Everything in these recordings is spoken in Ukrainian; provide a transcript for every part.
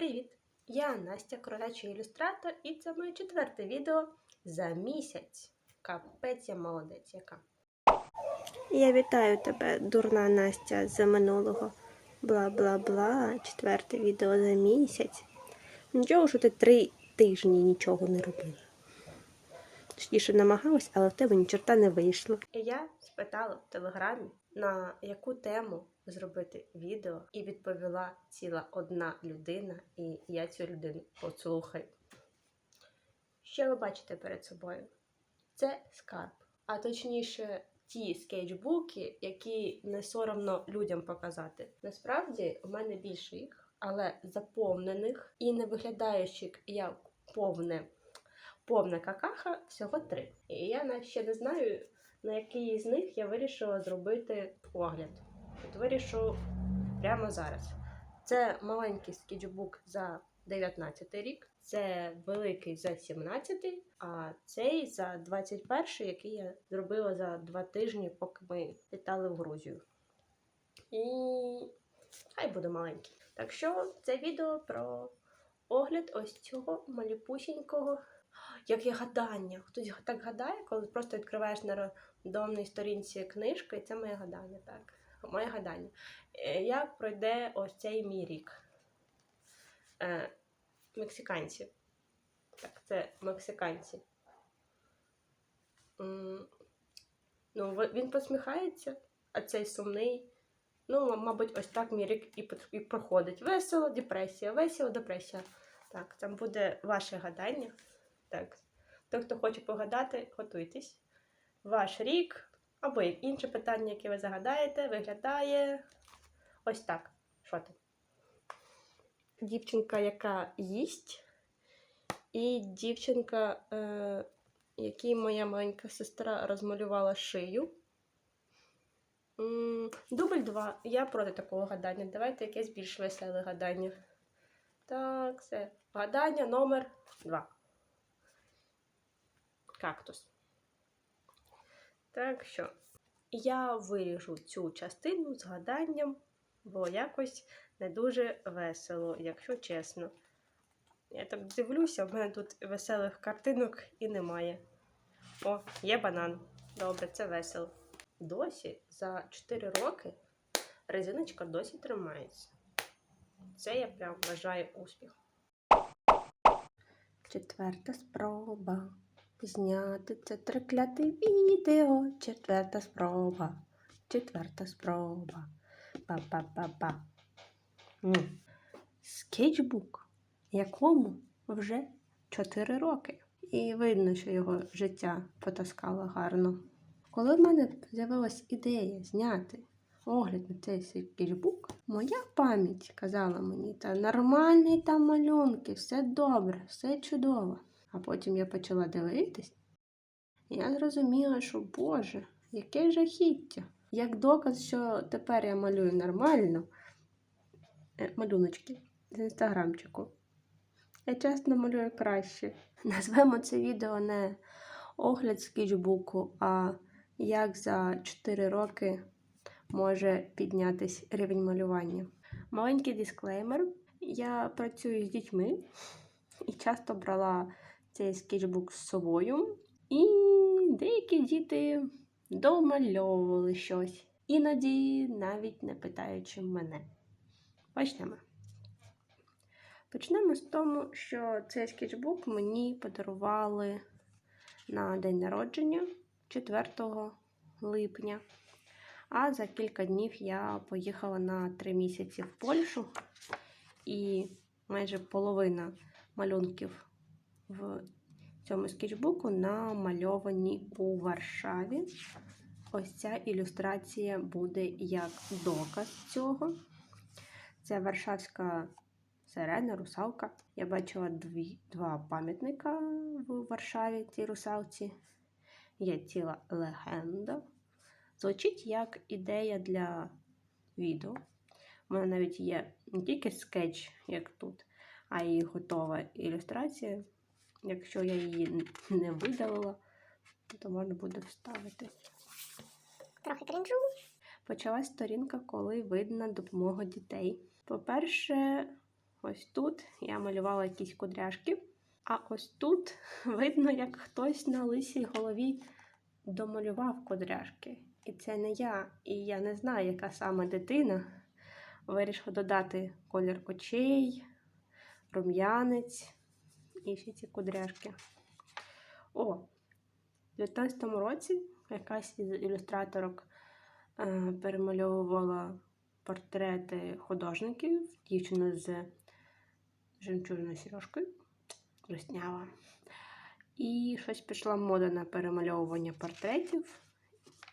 Привіт! Я Настя, кролячий ілюстратор, і це моє четверте відео за місяць. Капець я молодець яка. Я вітаю тебе, дурна Настя, з минулого. Бла-бла-бла, четверте відео за місяць. Нічого, що ти три тижні нічого не робила. Точніше намагалась, але в тебе ні чорта не вийшло. І я спитала в телеграмі, на яку тему зробити відео, і відповіла ціла одна людина, і я цю людину послухаю. Що ви бачите перед собою? Це скарб, а точніше, ті скетчбуки, які не соромно людям показати. Насправді, у мене більше їх, але заповнених і не виглядаючих як повне повна какаха всього три. І я ще не знаю, на який з них я вирішила зробити огляд. От вирішу прямо зараз. Це маленький скетчбук за 19 рік, це великий за 17, а цей за 21, який я зробила за два тижні, поки ми літали в Грузію. І хай буде маленький. Так що це відео про огляд ось цього малюпусінького як є гадання. Хтось так гадає, коли просто відкриваєш на рандомній сторінці книжку, і це моє гадання. Так, моє гадання. Е, Як пройде ось цей мій рік? Е, мексиканці. Так, це мексиканці. М, Ну, він посміхається, а цей сумний. Ну, мабуть, ось так мій рік і, і проходить. Весело, депресія, весело, депресія. Так, там буде ваше гадання. Так. Той, хто хоче погадати, готуйтесь. Ваш рік або інше питання, яке ви загадаєте, виглядає ось так. Що там? Дівчинка, яка їсть, і дівчинка, е, якій моя маленька сестра розмалювала шию. Дубль 2. Я проти такого гадання. Давайте якесь більш веселе гадання. Так, все. Гадання номер 2 кактус. Так що я виріжу цю частину з гаданням, бо якось не дуже весело, якщо чесно. Я так дивлюся, в мене тут веселих картинок і немає. О, є банан. Добре, це весело. Досі за 4 роки резиночка досі тримається. Це я прям вважаю успіх. Четверта спроба. Зняти це трикляте відео. Четверта спроба. Четверта спроба. Па-па-па-па. Скетчбук, якому вже 4 роки. І видно, що його життя потаскало гарно. Коли в мене з'явилась ідея зняти огляд на цей скетчбук, моя пам'ять казала мені, та нормальні там малюнки, все добре, все чудово. А потім я почала дивитись, і я зрозуміла, що Боже, яке жахіття. Як доказ, що тепер я малюю нормально е, малюночки з інстаграмчику. Я чесно малюю краще. Назвемо це відео не огляд скетчбуку, а як за 4 роки може піднятись рівень малювання. Маленький дисклеймер. Я працюю з дітьми і часто брала цей скетчбук з собою. І деякі діти домальовували щось, іноді навіть не питаючи мене. Почнемо. Почнемо з тому, що цей скетчбук мені подарували на день народження 4 липня. А за кілька днів я поїхала на 3 місяці в Польщу, і майже половина малюнків в цьому скетчбуку намальовані у Варшаві. Ось ця ілюстрація буде як доказ цього. Це Варшавська сирена, русалка. Я бачила дві, два пам'ятника в Варшаві цій русалці. Є ціла легенда. Звучить як ідея для відео. У мене навіть є не тільки скетч, як тут, а й готова ілюстрація. Якщо я її не видалила, то можна буде вставити. Трохи крінжу. Почалась сторінка, коли видно допомога дітей. По-перше, ось тут я малювала якісь кудряшки, а ось тут видно, як хтось на лисій голові домалював кудряшки. І це не я, і я не знаю, яка саме дитина вирішила додати колір очей, рум'янець і кудряшки. О, в 19 році якась із ілюстраторок е, перемальовувала портрети художників, дівчина з жемчужною сережкою, руснява. І щось пішла мода на перемальовування портретів.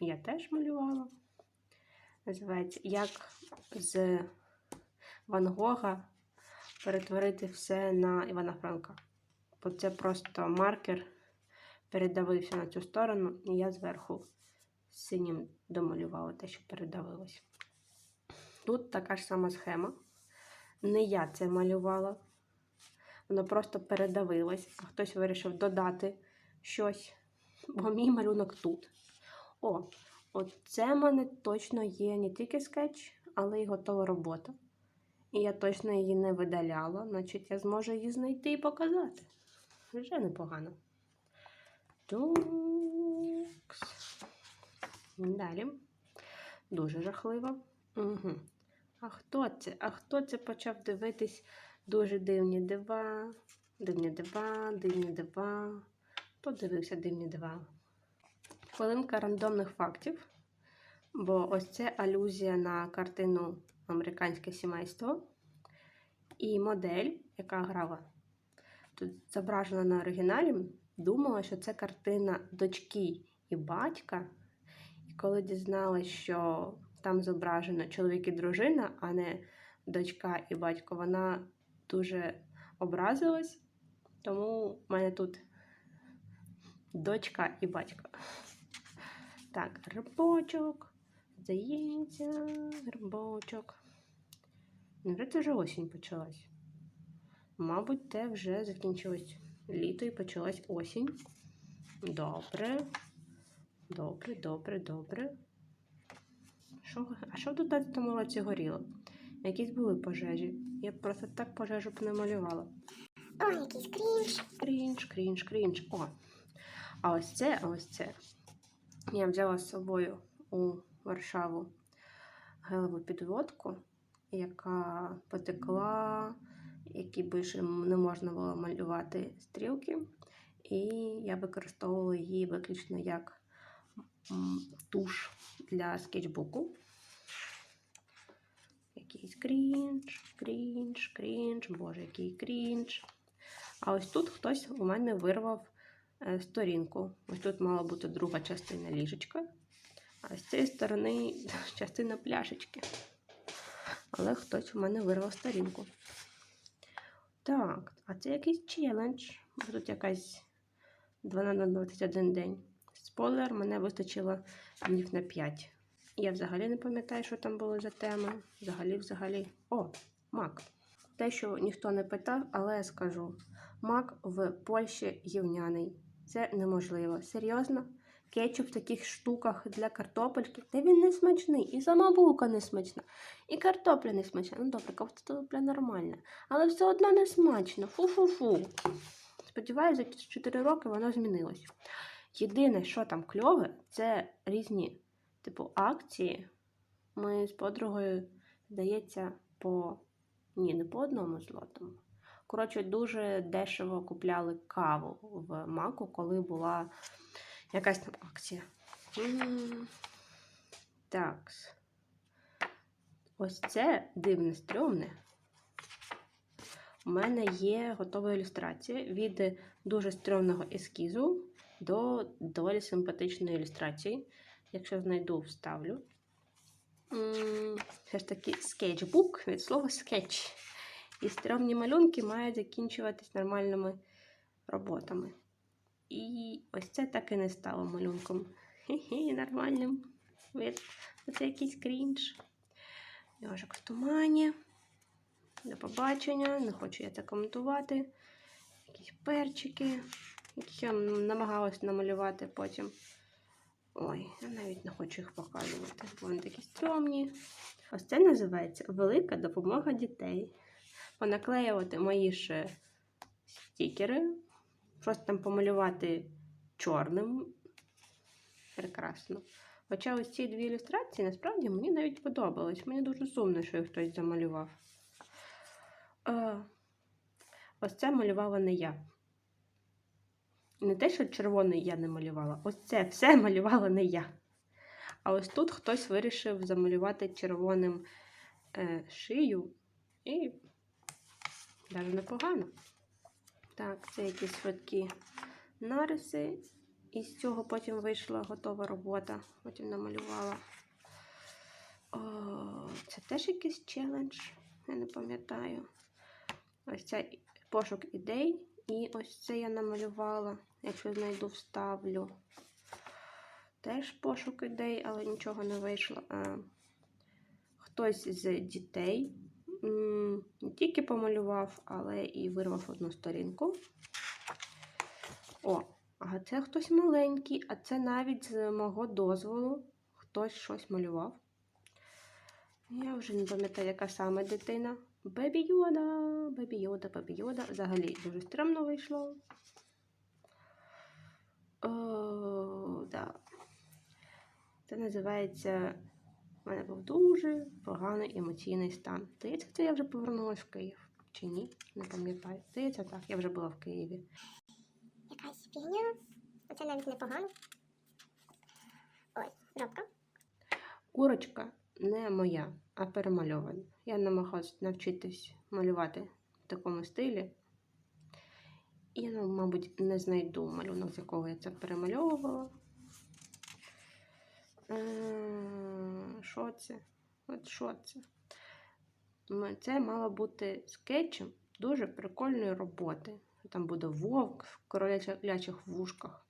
Я теж малювала. Називається Як з Ван Гога перетворити все на Івана Франка. Бо це просто маркер передавився на цю сторону, і я зверху синім домалювала те, що передавилось. Тут така ж сама схема. Не я це малювала. Воно просто передавилось, а хтось вирішив додати щось, бо мій малюнок тут. О, оце в мене точно є не тільки скетч, але й готова робота. І я точно її не видаляла, значить я зможу її знайти і показати. Вже непогано. Тукс. Далі. Дуже жахливо. Угу. А хто це? А хто це почав дивитись дуже дивні дива? Дивні дива, дивні дива. Хто дивився дивні дива? Хвилинка рандомних фактів. Бо ось це алюзія на картину Американське сімейство. І модель, яка грала тут зображена на оригіналі, думала, що це картина дочки і батька. І коли дізналась, що там зображено чоловік і дружина, а не дочка і батько, вона дуже образилась. Тому в мене тут дочка і батько. Так, грибочок. Здається, грибочок. Невже це вже осінь почалась? Мабуть, те вже закінчилось літо і почалась осінь. Добре. Добре, добре, добре. Що, а що в 15 році горіло? Якісь були пожежі. Я просто так пожежу б не малювала. Ой, якийсь крінж. Крінж, крінж, крінж. О. А ось це, а ось це. Я взяла з собою у Варшаву гелеву підводку, яка потекла, які більше не можна було малювати стрілки. І я використовувала її виключно як туш для скетчбуку. Якийсь крінж, крінж, крінж, боже, який крінж. А ось тут хтось у мене вирвав е, сторінку. Ось тут мала бути друга частина ліжечка, а з цієї сторони частина пляшечки. Але хтось у мене вирвав сторінку. Так, а це якийсь челендж. Тут якась 12 на 21 день. Спойлер, мене вистачило днів на 5. Я взагалі не пам'ятаю, що там було за тема. Взагалі, взагалі. О, мак. Те, що ніхто не питав, але я скажу: мак в Польщі гівняний. Це неможливо. Серйозно? Кетчуп в таких штуках для картопельки, та він не смачний, і сама булка не смачна, і картопля не смачна. Ну добре, картопля нормальна, але все одно не смачно. Фу-фу-фу. Сподіваюся, за 4 роки воно змінилось. Єдине, що там кльове, це різні типу акції. Ми з подругою, здається, по. Ні, не по одному злотому. Коротше, дуже дешево купляли каву в маку, коли була якась там акція. Так. Ось це дивне стрьомне. У мене є готова ілюстрація від дуже стрьомного ескізу до доволі симпатичної ілюстрації. Якщо знайду, вставлю. Все ж таки скетчбук від слова скетч. І стрьомні малюнки мають закінчуватись нормальними роботами. І ось це так і не стало малюнком. Хе-хе, нормальним. Оце якийсь крінж. Йожик в тумані. До побачення. Не хочу я це коментувати. Якісь перчики, які я намагалась намалювати потім. Ой, я навіть не хочу їх показувати. бо Вони такі стрьомні. Ось це називається Велика допомога дітей. понаклеювати мої ж стікери, просто там помалювати чорним. Прекрасно. Хоча ось ці дві ілюстрації насправді мені навіть подобались. Мені дуже сумно, що їх хтось замалював. Е, ось це малювала не я. Не те, що червоний я не малювала, ось це все малювала не я. А ось тут хтось вирішив замалювати червоним е, шию і навіть непогано. Так, це якісь швидкі нариси. І з цього потім вийшла готова робота. Потім намалювала. О, це теж якийсь челендж, я не пам'ятаю. Ось це пошук ідей. І ось це я намалювала. Якщо знайду, вставлю. Теж пошук ідей, але нічого не вийшло. А, хтось з дітей не тільки помалював, але і вирвав одну сторінку. О, а це хтось маленький, а це навіть з мого дозволу хтось щось малював. Я вже не пам'ятаю, яка саме дитина. Бебі Йода, Бебі Йода, Бебі Йода. Взагалі дуже стрімно вийшло. О, да. Це називається. У мене був дуже поганий емоційний стан. Здається, це я вже повернулася в Київ. Чи ні? Не пам'ятаю. Здається, так, я вже була в Києві. Якась фігня. Оце навіть непогано. Ой, робка. Курочка не моя, а перемальована. Я намагалась навчитись малювати в такому стилі. І ну, мабуть, не знайду малюнок, з якого я це перемальовувала. Е, Що це? От що це? Це мало бути скетчем дуже прикольної роботи. Там буде вовк в королячих вушках.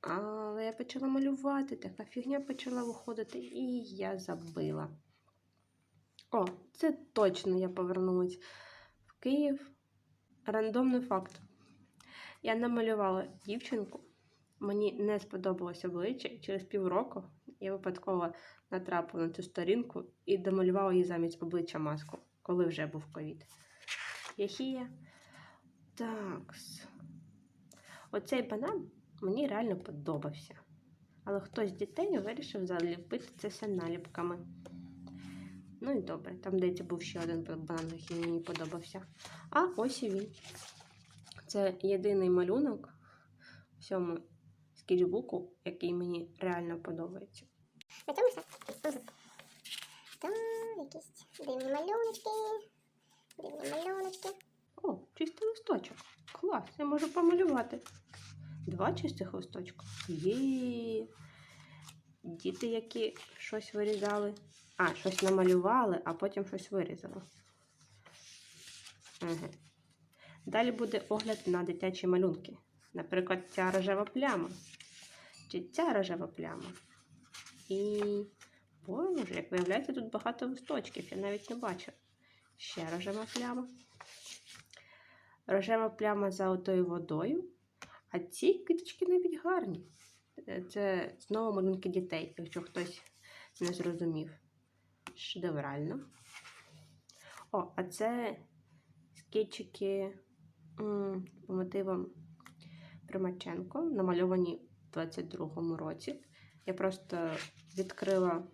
Але я почала малювати, така фігня почала виходити, і я забила. О, це точно я повернулась в Київ. Рандомний факт. Я намалювала дівчинку, мені не сподобалося обличчя, через півроку я випадково натрапила на цю сторінку і домалювала їй замість обличчя маску, коли вже був ковід. Яхія. Так. Оцей банан мені реально подобався. Але хтось з дітей вирішив заліпити це все наліпками. Ну і добре, там здається, був ще один банан, який мені подобався. А ось і він. Це єдиний малюнок в цьому скетчбуку, який мені реально подобається. На цьому все. Угу. Там якісь дивні малюночки. Дивні малюночки. О, чистий листочок. Клас, я можу помалювати. Два чистих листочка. Є. Діти, які щось вирізали. А, щось намалювали, а потім щось вирізали. Ага. Далі буде огляд на дитячі малюнки. Наприклад, ця рожева пляма. Чи ця рожева пляма. І. Боже, як виявляється, тут багато листочків. Я навіть не бачила. Ще рожева пляма. Рожева пляма за отою водою. А ці квіточки навіть гарні. Е, Це знову малюнки дітей, якщо хтось не зрозумів. Шедеврально. О, а це скетчики по мотивам Примаченко, намальовані в 22-му році. Я просто відкрила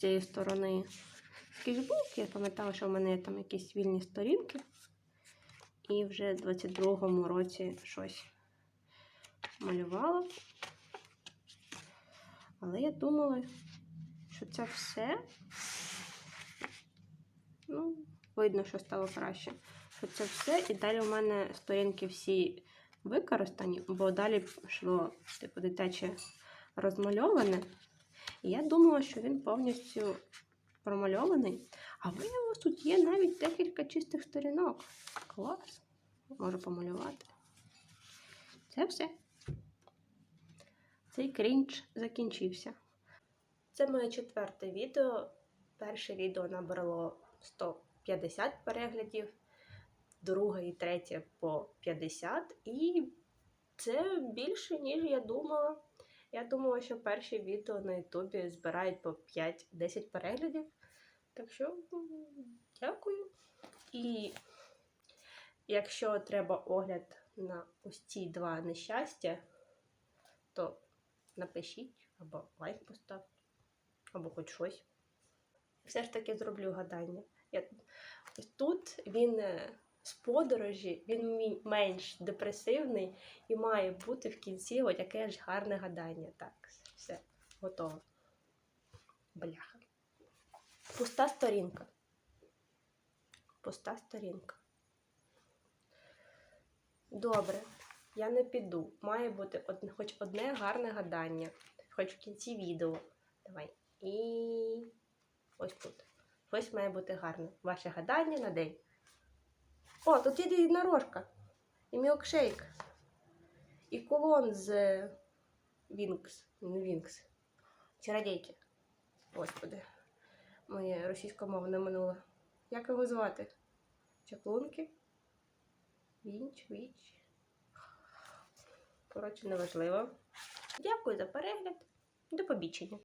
цієї сторони скетчбук. Я пам'ятала, що в мене є там якісь вільні сторінки. І вже в 22-му році щось малювала. Але я думала, що це все. Ну, видно, що стало краще. Що це все. І далі у мене сторінки всі використані, бо далі йшло типу дитяче розмальоване. І я думала, що він повністю промальований. А виявилось, тут є навіть декілька чистих сторінок. Клас. Можу помалювати. Це все. Цей крінж закінчився. Це моє четверте відео. Перше відео набрало 150 переглядів, друге і третє по 50. І це більше, ніж я думала. Я думала, що перші відео на Ютубі збирають по 5-10 переглядів. Так що дякую. І якщо треба огляд на ось ці два нещастя, то напишіть або лайк поставте, або хоч щось. Все ж таки зроблю гадання. Я... Тут він е, з подорожі, він менш депресивний і має бути в кінці от яке ж гарне гадання. Так, все, готово. Бляха. Пуста сторінка. Пуста сторінка. Добре, я не піду. Має бути одне, хоч одне гарне гадання. Хоч в кінці відео. Давай. І ось тут. Ось має бути гарне. Ваше гадання на день. О, тут є єдинорожка. І мілкшейк. І кулон з Вінкс. Не Вінкс. Чародейки. Господи. Моє російськомовне минуле. Як його звати? Чаклунки? Вінч, віч. Коротше, неважливо. Дякую за перегляд. До побачення.